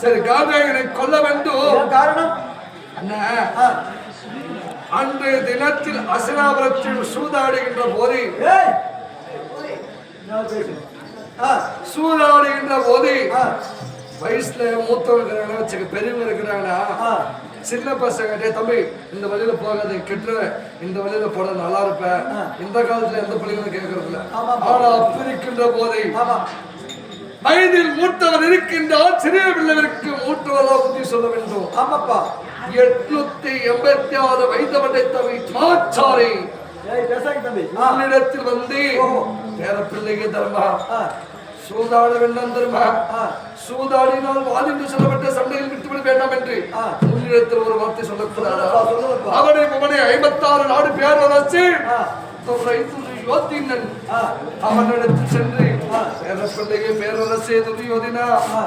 சரி காந்தாயனை கொல்ல வேண்டும். காரணம். அன்று தினத்தில் அசனாபுரத்தில் சூதாடுகின்ற போது சூதாடுகின்ற போது வயசுல மூத்தவங்க இருக்கிறாங்க வச்சுக்க பெரியவங்க இருக்கிறாங்கன்னா ஆ. சின்ன பசங்க தம்பி இந்த வழியில போகாத கெட்டுருவேன் இந்த வழியில போட நல்லா இருப்பேன் இந்த காலத்துல எந்த பிள்ளைங்களும் கேட்கறது இல்ல ஆமா. ஆனா அப்ப இருக்கின்ற போதே ஆமா வயதில் மூத்தவர் இருக்கின்றார் சிறிய பிள்ளைகளுக்கு மூத்தவரா புத்தி சொல்ல வேண்டும். ஆமாப்பா. எட்நூத்தி எண்பத்தி ஆறு வயது படைத்தவை மாச்சாரி ஏய் பேசாங்க தம்பி. ஆ. உன்னிடத்தில் வந்து. பேர பிள்ளைக்கு தர்மா? சூதாட வேண்டாம் தர்மா? சூதாடினால் வாலிந்து சொல்லப்பட்ட சண்டையில் விட்டுவிட வேண்டாம் என்று. உன்னிடத்தில் ஒரு வார்த்தை சொல்லக்கூடாதா. அவனை அவனை ஐம்பத்தாறு நாடு யோத்தினன் ஆ. அவனிடத்தில் சென்று. பேர பேரரசே துரியோதினா ஆ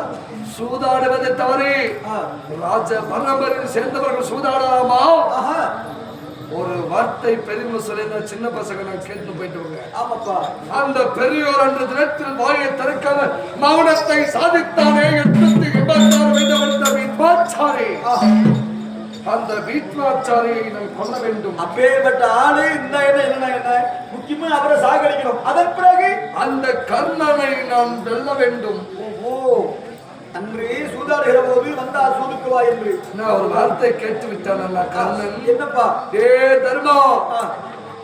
சூதாடுவதை தவறே ராஜ பரம்பரையில் சேர்ந்தவர்கள் சூதாடலாமா ஒரு வார்த்தை பெரியவங்க சொல்லி சின்ன பசங்க நான் கேட்டு போயிட்டு அந்த பெரியோர் அன்று தினத்தில் வாயை திறக்காத மௌனத்தை சாதித்தானே எட்நூத்தி எண்பத்தாறு வயது பாச்சாரே அந்த வீட்மாச்சாரியை நான் கொல்ல வேண்டும். அப்பேற்பட்ட ஆளு இந்த என்ன என்ன என்ன? முக்கியமா அவரை சாகடிக்கணும். அதன் பிறகு? அந்த கர்ணனை நான் வெல்ல வேண்டும். ஓஹோ. அன்று சூதாடுகிற போது வந்தார் சூதுக்குவா என்று. நான் ஒரு வார்த்தை கேட்டு விட்டான் கர்ணன். என்னப்பா? ஏ தர்மா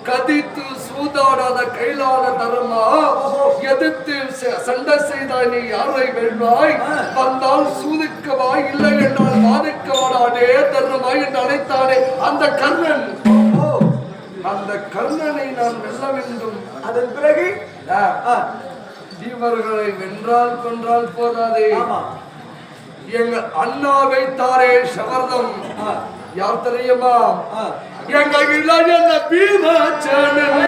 கதித்து சூதாடாத கைலாத தர்மா? எதிர்த்து ச- சண்டை செய்தாய் நீ யாரை வெல்வாய் வந்தால் சூதுக்கவா? இல்லை என்றால் வாதிக்கவாடாடே தர்மமா என்று அழைத்தானே அந்த கர்ணன். அந்த கர்ணனை நான் வெல்ல வேண்டும். அதன் பிறகு? இவர்களை வென்றால் கொன்றால் போதாதே. எங்கள் அண்ணாவை தாரே சபர்தம் ஆ, யார் தெரியுமா. எங்க இளைய பீமாச்சனன்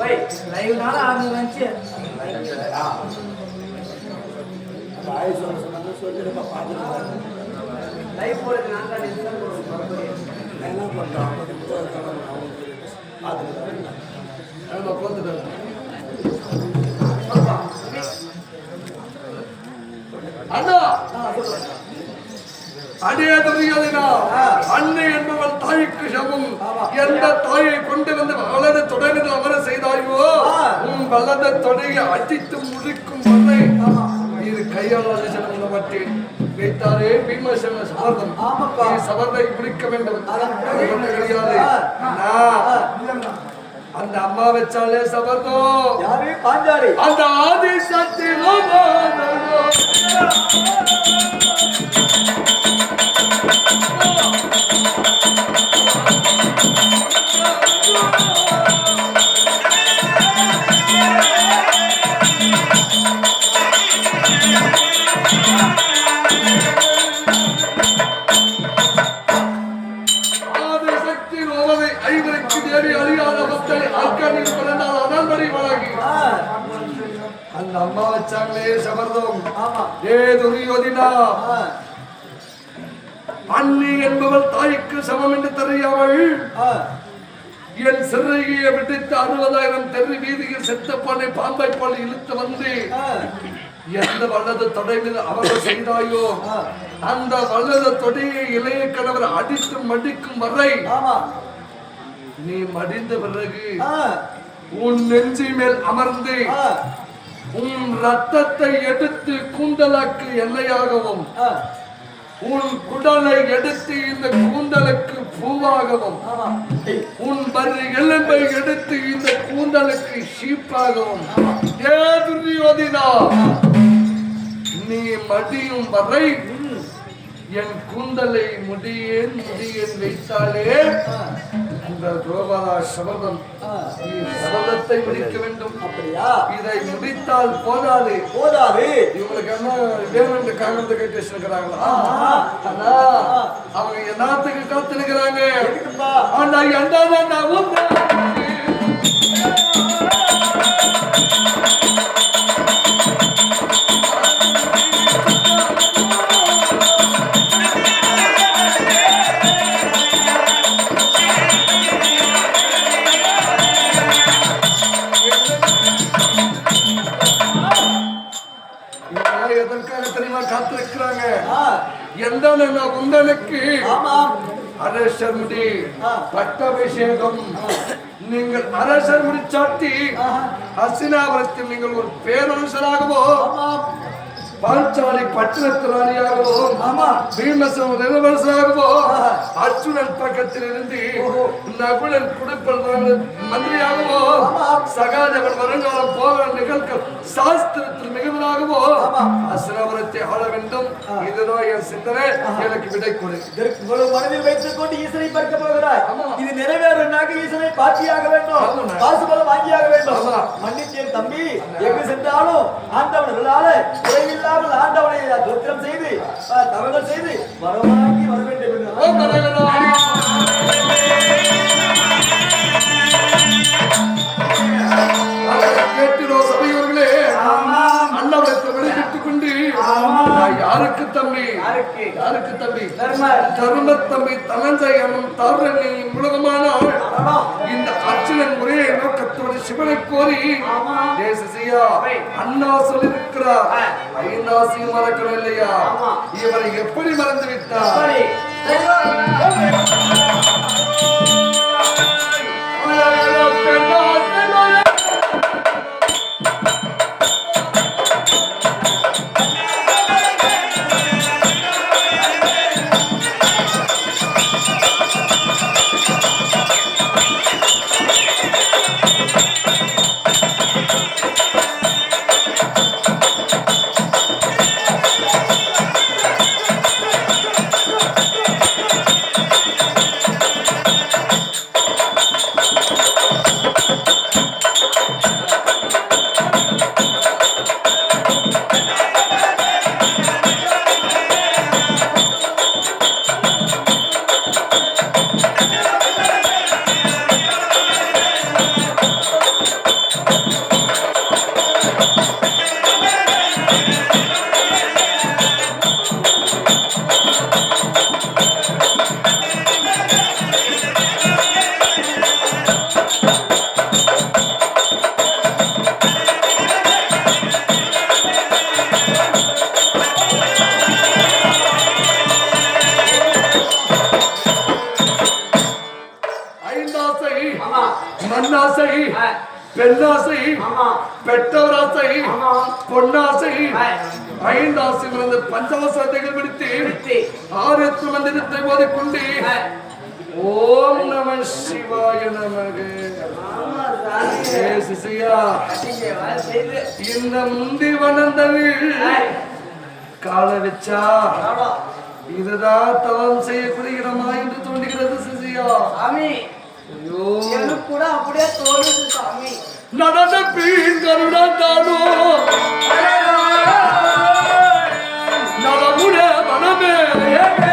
ஒரு யாரோ ஒரு அனுப்பினாங்க. அப்ப ஆய் சொல்ல சொன்னாங்க, சொல்லிடுப்பா, பார்த்துட்டு என்ன பார்த்துட்டு அண்ணா அடே துரியோதனா அன்னை என்பவள் தாய்க்கு சமம். எந்த தாயை கொண்டு வந்து வலது தொடர்ந்து அமர செய்தாயோ உன் வலது தொடையை அடித்து முடிக்கும் வரை இது கையால் அழைச்சன மாட்டேன் வைத்தாரே பீமசன சபர்தம் சபர்தை குடிக்க வேண்டும். கிடையாது. அந்த அம்மா வச்சாலே சபர்தம் யாரு? பாஞ்சாலி. அந்த ஆதி சக்தி ஆதி அந்த அம்மா வச்சாங்களே சபர்தம். ஆமா. ஏ துரியோதினா. அண்ணி என்பவள் தாய்க்கு சமம் என்று தெரியாமல் என் சிறையை விடுத்து அறுபதாயிரம் தெரு வீதியில் செத்த பண்ணை பாம்பை போல் இழுத்து வந்து. எந்த வல்லது தொடை மீது அவர்கள் செய்தாயோ. அந்த வல்லத தொடையை இளைய கணவர் அடித்து மடிக்கும் வரை ஆமா. நீ மடிந்த பிறகு உன் நெஞ்சி மேல் அமர்ந்து உன் ரத்தத்தை எடுத்து கூந்தலாக்கு எண்ணெயாகவும் ஆ, உன் குடலை எடுத்து இந்த கூந்தலுக்கு பூவாகவும் உன் பரி எலும்பை எடுத்து இந்த கூந்தலுக்கு ஷீப்பாகவும் ஏ துரியோதினா நீ மடியும் வரை என் கூந்தலை முடியேன் முடியேன் வைத்தாலே ஆ, அந்த துரோபதா சபதம் சபதத்தை முடிக்க வேண்டும். அப்படியா? இதை முடித்தால் போதாது. போதாது? இவங்களுக்கு என்ன வேணும் என்று காரணத்தை கேட்டு வச்சிருக்கிறாங்களா. ஆனா அவங்க என்னத்துக்கு காத்துனுக்குறாங்க எதுக்குப்பா? ஆனா எந்த நான் எதற்காக தெரியுமா காத்திருக்கிறாங்க? ஆ, எந்த நான் உங்களுக்கு ஆமா. அரசர் முடி. பட்டாபிஷேகம். நீங்கள் அரசர் முடி சாட்டி ஆஹா. ஹசினாபுரத்தில் நீங்கள் ஒரு பேரரசராகவோ ஆமா. பாஞ்சாலி அர்ஜுனன் பக்கத்தில் இருந்து. நகுலன் குடுப்பல் மந்திரியாகவோ. சகாதேவன் வருங்காலம் போக நிகழ்க்க சாஸ்திரத்தில் மிகுவதாகவோ ஆமா. அசுரபுரத்தை ஆள வேண்டும் இதுதான் என் சிந்தனை எனக்கு விடை கொடு இதற்கு மனதில் வைத்துக் கொண்டு ஈசனை பார்க்க போகிறாய். இது நிறைவேறனாக ஈசனை பார்த்தியாக வேண்டும் ஆமாண்ணா. பாசுபலம் வாங்கியாக வேண்டும். மன்னித்தேன் தம்பி எங்கு சென்றாலும் ஆண்டவர்களால குறைவில்லாமல் ஆண்டவனை தோத்திரம் செய்து ஆ, தவங்கள் செய்து வரவாங்கி வர யாருக்கு? தம்பி. தர்ம தம்பி தனஞ்சயனும் தாரணி முழுகமானால் இந்த அர்ச்சனன் ஒரே நோக்கத்தோடு சிவனை கோரி தேசசியா அண்ணா சொல்லியிருக்கிறார் ஐந்தாசியும் மறக்கணும் இல்லையா? இவரை எப்படி மறந்து விட்டார் ஐந்தாசை மறந்து பஞ்சவசத்தைகள் பிடித்து ஆறு மந்திரத்தை ஓம் நம சிவாய நமக. ஏ சிசையா இந்த முந்தி வளர்ந்தவில் கால வச்சா இதுதான் தவம் செய்யக்கூடிய இடமா என்று தோன்றுகிறது சிசியா. சாமி ஐயோ. எனக்கு கூட அப்படியே தோணுது சாமி. நடந்த பீன் கருடாந்தானோ அடே. ஆமென்